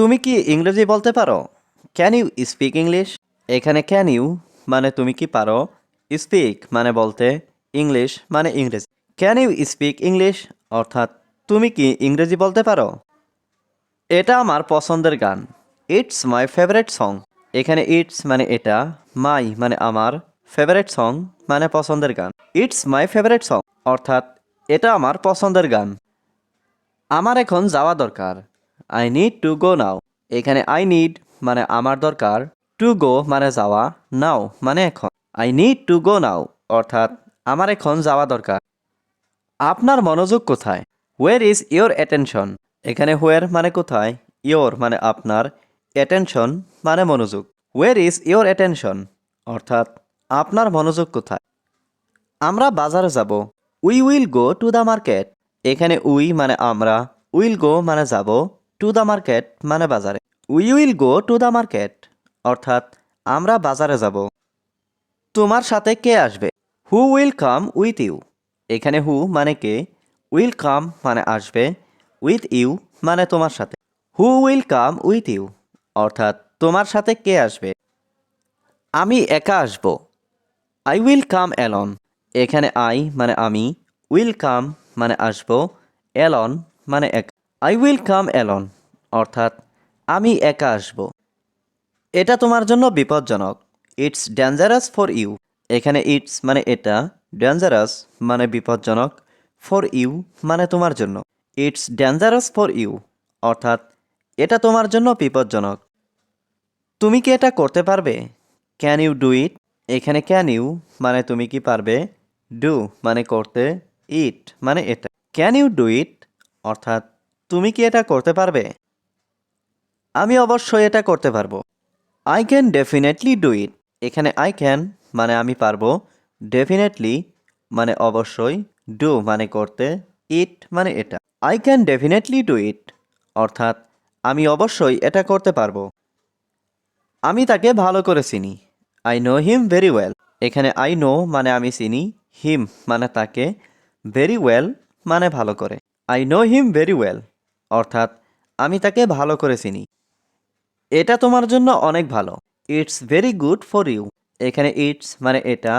তুমি কি ইংরেজি বলতে পারো? ক্যান ইউ স্পিক ইংলিশ এখানে ক্যান ইউ মানে তুমি কি পারো? স্পিক মানে বলতে ইংলিশ মানে ইংরেজি। ক্যান ইউ স্পিক ইংলিশ অর্থাৎ তুমি কি ইংরেজি বলতে পারো? এটা আমার পছন্দের গান। ইটস মাই ফেভারেট সং এখানে ইটস মানে এটা মাই মানে আমার ফেভারেট সং মানে পছন্দের গান। ইটস মাই ফেভারেট সং অর্থাৎ এটা আমার পছন্দের গান। আমার এখন যাওয়া দরকার। I need to go now এখানে আই নিড মানে আমার দরকার টু গো মানে যাওয়া নাও মানে এখন। I need to go now অর্থাৎ আমার এখন যাওয়া দরকার। আপনার মনোযোগ কোথায়? ওয়ের ইজ ইয়োর অ্যাটেনশন এখানে হোয়ার মানে কোথায়? ইয়োর মানে আপনার অ্যাটেনশন মানে মনোযোগ। ওয়ের ইজ ইয়োর অ্যাটেনশন অর্থাৎ আপনার মনোযোগ কোথায়? আমরা বাজারে যাব। We will go to the market এখানে উই মানে আমরা উইল গো মানে যাব। টু দ্য মার্কেট মানে বাজারে। We will go to the market অর্থাৎ আমরা বাজারে যাব। তোমার সাথে কে আসবে? Who will come with you এখানে হু মানে কে? উইল কাম মানে আসবে। উইথ ইউ মানে তোমার সাথে। Who will come with you অর্থাৎ তোমার সাথে কে আসবে? আমি একা আসব। আই উইল কাম অ্যালন এখানে আই মানে আমি উইল কাম মানে আসব। অ্যালন মানে এক। আই উইল কাম অ্যালন অর্থাৎ আমি একা আসব। এটা তোমার জন্য বিপজ্জনক। ইটস ডেঞ্জারাস ফর ইউ এখানে ইটস মানে এটা ডেঞ্জারাস মানে বিপজ্জনক। ফর ইউ মানে তোমার জন্য। ইটস ডেঞ্জারাস ফর ইউ অর্থাৎ এটা তোমার জন্য বিপজ্জনক। তুমি কি এটা করতে পারবে? ক্যান ইউ ডু ইট এখানে ক্যান ইউ মানে তুমি কি পারবে? ডু মানে করতে। ইট মানে এটা। ক্যান ইউ ডু ইট অর্থাৎ তুমি কি এটা করতে পারবে? আমি অবশ্যই এটা করতে পারব। I can definitely do it এখানে আই ক্যান মানে আমি পারব। ডেফিনেটলি মানে অবশ্যই ডু মানে করতে ইট মানে এটা। I can definitely do it অর্থাৎ আমি অবশ্যই এটা করতে পারব। আমি তাকে ভালো করে চিনি। I know him very well এখানে আই নো মানে আমি চিনি। হিম মানে তাকে ভেরি ওয়েল মানে ভালো করে। I know him very well অর্থাৎ আমি তাকে ভালো করে চিনি। এটা তোমার জন্য অনেক ভালো। It's very good for you এখানে ইটস মানে এটা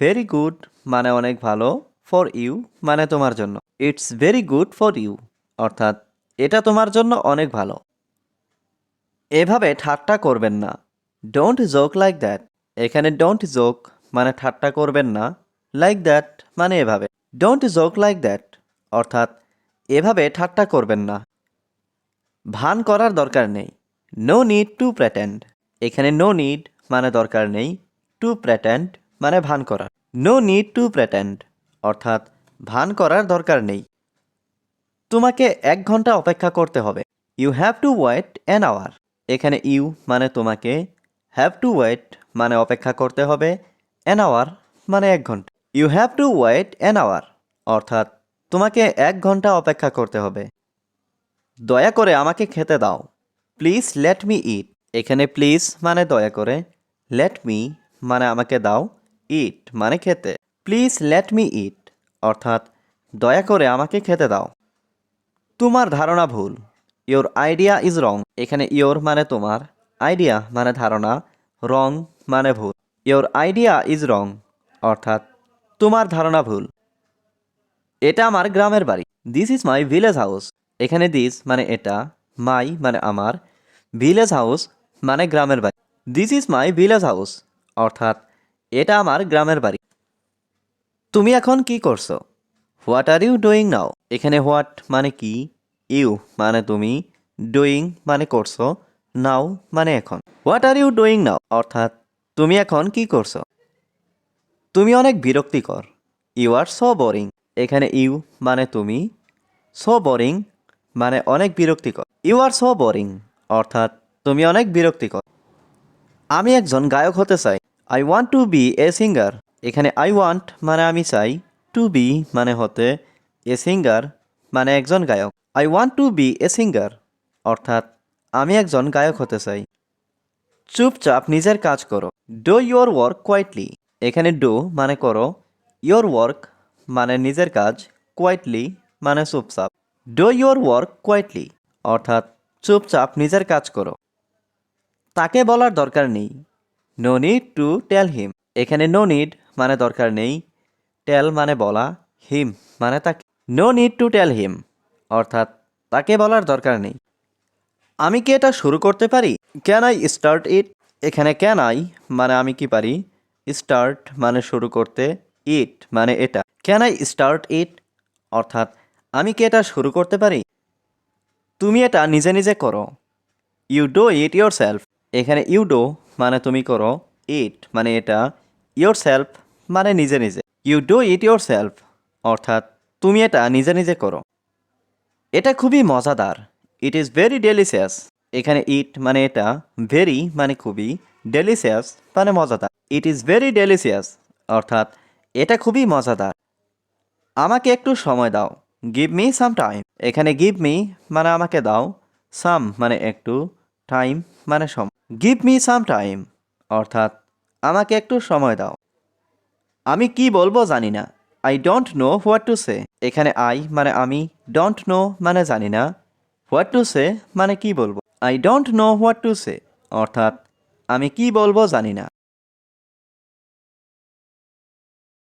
ভেরি গুড মানে অনেক ভালো ফর ইউ মানে তোমার জন্য। It's very good for you অর্থাৎ এটা তোমার জন্য অনেক ভালো। এভাবে ঠাট্টা করবেন না। ডোন্ট জোক লাইক দ্যাট এখানে ডোন্ট জোক মানে ঠাট্টা করবেন না। লাইক দ্যাট মানে এভাবে। ডোন্ট জোক লাইক দ্যাট অর্থাৎ এভাবে ঠাট্টা করবেন না। ভান করার দরকার নেই। নো নিড টু প্রেটেন্ড এখানে নো নিড মানে দরকার নেই। টু প্রেটেন্ড মানে ভান করার। নো নিড টু প্রেটেন্ড অর্থাৎ ভান করার দরকার নেই। তোমাকে এক ঘণ্টা অপেক্ষা করতে হবে। You have to wait an hour এখানে ইউ মানে তোমাকে। হ্যাভ টু ওয়েট মানে অপেক্ষা করতে হবে। অ্যান আওয়ার মানে এক ঘণ্টা। You have to wait an hour অর্থাৎ তোমাকে এক ঘণ্টা অপেক্ষা করতে হবে। দয়া করে আমাকে খেতে দাও। প্লিজ লেট মি ইট এখানে প্লিজ মানে দয়া করে। লেট মি মানে আমাকে দাও। ইট মানে খেতে। প্লিজ লেট মি ইট অর্থাৎ দয়া করে আমাকে খেতে দাও। তোমার ধারণা ভুল। ইওর আইডিয়া ইজ রং এখানে ইওর মানে তোমার। আইডিয়া মানে ধারণা। রং মানে ভুল। ইওর আইডিয়া ইজ রং অর্থাৎ তোমার ধারণা ভুল। এটা আমার গ্রামের বাড়ি। This is my village house এখানে দিস মানে এটা। মাই মানে আমার, ভিলেজ হাউস মানে গ্রামের বাড়ি। This is my village house অর্থাৎ এটা আমার গ্রামের বাড়ি। তুমি এখন কি করছ? What are you doing now এখানে হোয়াট মানে কি? ইউ মানে তুমি। ডুইং মানে করছ। নাও মানে এখন। What are you doing now অর্থাৎ তুমি এখন কি করছ? তুমি অনেক বিরক্তিকর। ইউ আর সো বোরিং এখানে ইউ মানে তুমি। সো বোরিং মানে অনেক বিরক্তিকর। ইউ আর সো বোরিং অর্থাৎ তুমি অনেক বিরক্তিকর। আমি একজন গায়ক হতে চাই। I want to be a singer এখানে আই ওয়ান্ট মানে আমি চাই। টু বি মানে হতে এ সিঙ্গার মানে একজন গায়ক। I want to be a singer অর্থাৎ আমি একজন গায়ক হতে চাই। চুপচাপ নিজের কাজ করো। ডো ইয়োর ওয়ার্ক কোয়াইটলি এখানে ডো মানে করো। ইয়োর ওয়ার্ক মানে নিজের কাজ কোয়াইটলি মানে চুপচাপ। ডো ইয়োর ওয়ার্ক কোয়াইটলি অর্থাৎ চুপচাপ নিজের কাজ করো। তাকে বলার দরকার নেই। No need to tell him এখানে নো নিড মানে দরকার নেই। টেল মানে বলা। হিম মানে তাকে। No need to tell him অর্থাৎ তাকে বলার দরকার নেই। আমি কি এটা শুরু করতে পারি? ক্যান আই স্টার্ট ইট এখানে ক্যান আই মানে আমি কি পারি? স্টার্ট মানে শুরু করতে। ইট মানে এটা। ক্যান আই স্টার্ট ইট অর্থাৎ আমি কি এটা শুরু করতে পারি? তুমি এটা নিজে নিজে করো। You do it yourself এখানে ইউ ডো মানে তুমি করো। ইট মানে এটা। ইয়োর সেলফ মানে নিজে নিজে। You do it yourself অর্থাৎ তুমি এটা নিজে নিজে করো। এটা খুবই মজাদার। ইট ইজ ভেরি ডেলিশিয়াস এখানে ইট মানে এটা। ভেরি মানে খুবই ডেলিশিয়াস মানে মজাদার। ইট ইজ ভেরি ডেলিশিয়াস অর্থাৎ এটা খুবই মজাদার। আমাকে একটু সময় দাও। গিভ মি সাম টাইম এখানে গিভ মি মানে আমাকে দাও। সাম মানে একটু টাইম মানে সময় গিভ মি সাম টাইম অর্থাৎ, আমাকে একটু সময় দাও। আমি কি বলব জানি না। I don't know what to say এখানে আই মানে আমি ডোন্ট নো মানে জানি না। হোয়াট টু সে মানে কি বলব? I don't know what to say অর্থাৎ, আমি কি বলব জানি না।